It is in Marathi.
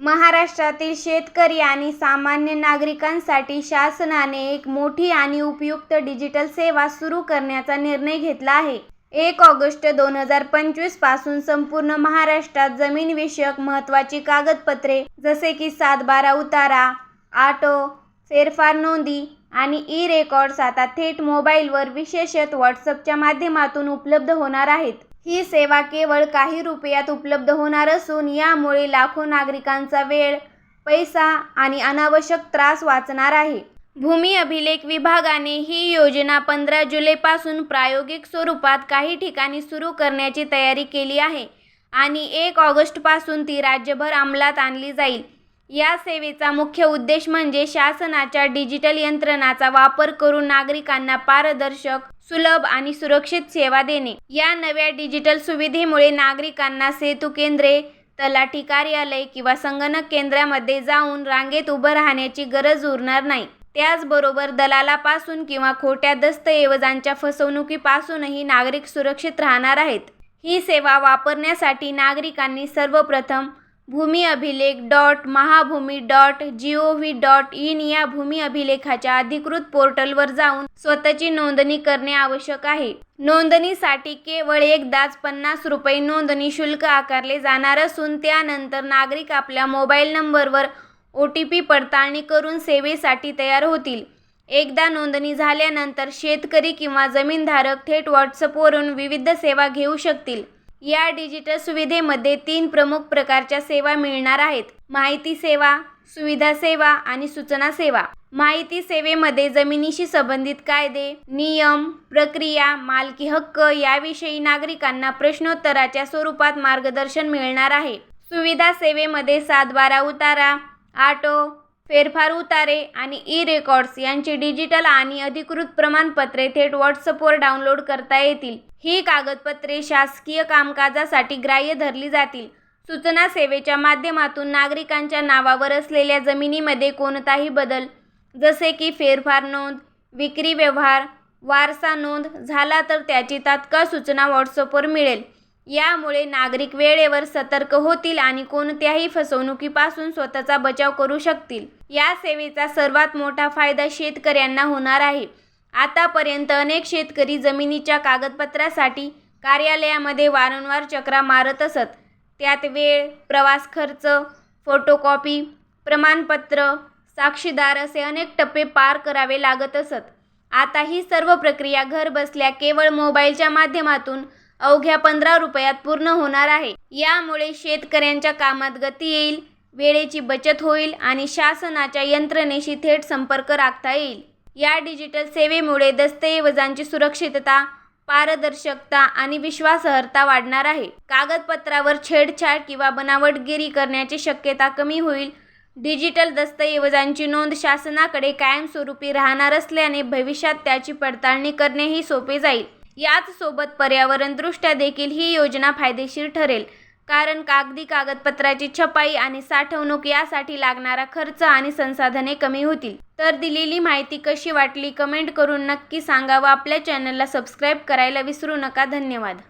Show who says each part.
Speaker 1: महाराष्ट्रातील शेतकरी आणि सामान्य नागरिकांसाठी शासनाने एक मोठी आणि उपयुक्त डिजिटल सेवा सुरू करण्याचा निर्णय घेतला आहे. एक ऑगस्ट दोन हजार पंचवीसपासून संपूर्ण महाराष्ट्रात जमीनविषयक महत्त्वाची कागदपत्रे जसे की सातबारा उतारा आटो फेरफार नोंदी आणि ई रेकॉर्ड्स आता थेट मोबाईलवर विशेषत व्हॉट्सअपच्या माध्यमातून उपलब्ध होणार आहेत. ही सेवा केवळ काही रुपयात उपलब्ध होणार असून यामुळे लाखो नागरिकांचा वेळ पैसा आणि अनावश्यक त्रास वाचणार आहे. भूमी अभिलेख विभागाने ही योजना पंधरा जुलैपासून प्रायोगिक स्वरूपात काही ठिकाणी सुरू करण्याची तयारी केली आहे आणि एक ऑगस्टपासून ती राज्यभर अंमलात आणली जाईल. या सेवेचा मुख्य उद्देश म्हणजे शासनाच्या डिजिटल यंत्रणाचा वापर करून नागरिकांना पारदर्शक सुलभ आणि सुरक्षित सेवा देणे. या नव्या डिजिटल सुविधेमुळे नागरिकांना सेतू केंद्रे तलाठी कार्यालय किंवा संगणक केंद्रामध्ये जाऊन रांगेत उभं राहण्याची गरज उरणार नाही. त्याचबरोबर दलालापासून किंवा खोट्या दस्तऐवजांच्या फसवणुकीपासूनही नागरिक सुरक्षित राहणार आहेत. ही सेवा वापरण्यासाठी नागरिकांनी सर्वप्रथम भूमी अभिलेख dot Mahabhumi dot G O V dot in या भूमी अभिलेखाच्या अधिकृत पोर्टलवर जाऊन स्वतःची नोंदणी करणे आवश्यक आहे. नोंदणीसाठी केवळ एकदाच पन्नास रुपये नोंदणी शुल्क आकारले जाणार असून त्यानंतर नागरिक आपल्या मोबाईल नंबरवर ओ टी पी पडताळणी करून सेवेसाठी तयार होतील. एकदा नोंदणी झाल्यानंतर शेतकरी किंवा जमीनधारक थेट व्हॉट्सअपवरून विविध सेवा घेऊ शकतील. या डिजिटल सुविधेमध्ये तीन प्रमुख प्रकारच्या सेवा मिळणार आहेत. माहिती सेवा सुविधा सेवा आणि सूचना सेवा. माहिती सेवेमध्ये जमिनीशी संबंधित कायदे नियम प्रक्रिया मालकी हक्क याविषयी नागरिकांना प्रश्नोत्तराच्या स्वरूपात मार्गदर्शन मिळणार आहे. सुविधा सेवेमध्ये सातबारा उतारा आटो फेरफार उतारे आणि ई रेकॉर्ड्स यांची डिजिटल आणि अधिकृत प्रमाणपत्रे थेट व्हॉट्सअपवर डाउनलोड करता येतील. ही कागदपत्रे शासकीय कामकाजासाठी ग्राह्य धरली जातील. सूचना सेवेच्या माध्यमातून नागरिकांच्या नावावर असलेल्या जमिनीमध्ये कोणताही बदल जसे की फेरफार नोंद विक्री व्यवहार वारसा नोंद झाला तर त्याची तात्काळ सूचना व्हॉट्सअपवर मिळेल. यामुळे नागरिक वेळेवर सतर्क होतील आणि कोणत्याही फसवणुकीपासून स्वतःचा बचाव करू शकतील. या सेवेचा सर्वात मोठा फायदा शेतकऱ्यांना होणार आहे. आतापर्यंत अनेक शेतकरी जमिनीच्या कागदपत्रासाठी कार्यालयामध्ये वारंवार चक्रा मारत असत. त्यात वेळ प्रवास खर्च फोटोकॉपी प्रमाणपत्र साक्षीदार असे अनेक टप्पे पार करावे लागत असत. आता ही सर्व प्रक्रिया घरबसल्या केवळ मोबाईलच्या माध्यमातून अवघ्या पंधरा रुपयात पूर्ण होणार आहे. यामुळे शेतकऱ्यांच्या कामात गती येईल वेळेची बचत होईल आणि शासनाच्या यंत्रणेशी थेट संपर्क राखता येईल. या डिजिटल सेवेमुळे दस्तऐवजांची सुरक्षितता पारदर्शकता आणि विश्वासार्हता वाढणार आहे. कागदपत्रावर छेडछाड किंवा बनावटगिरी करण्याची शक्यता कमी होईल. डिजिटल दस्तऐवजांची नोंद शासनाकडे कायमस्वरूपी राहणार असल्याने भविष्यात त्याची पडताळणी करणेही सोपे जाईल. याचसोबत पर्यावरणदृष्ट्या देखील ही योजना फायदेशीर ठरेल. कारण कागदी कागदपत्राची छपाई आणि साठवणूक यासाठी लागणारा खर्च आणि संसाधने कमी होतील. तर दिलेली माहिती कशी वाटली कमेंट करून नक्की सांगा व आपल्या चॅनलला सबस्क्राईब करायला विसरू नका. धन्यवाद.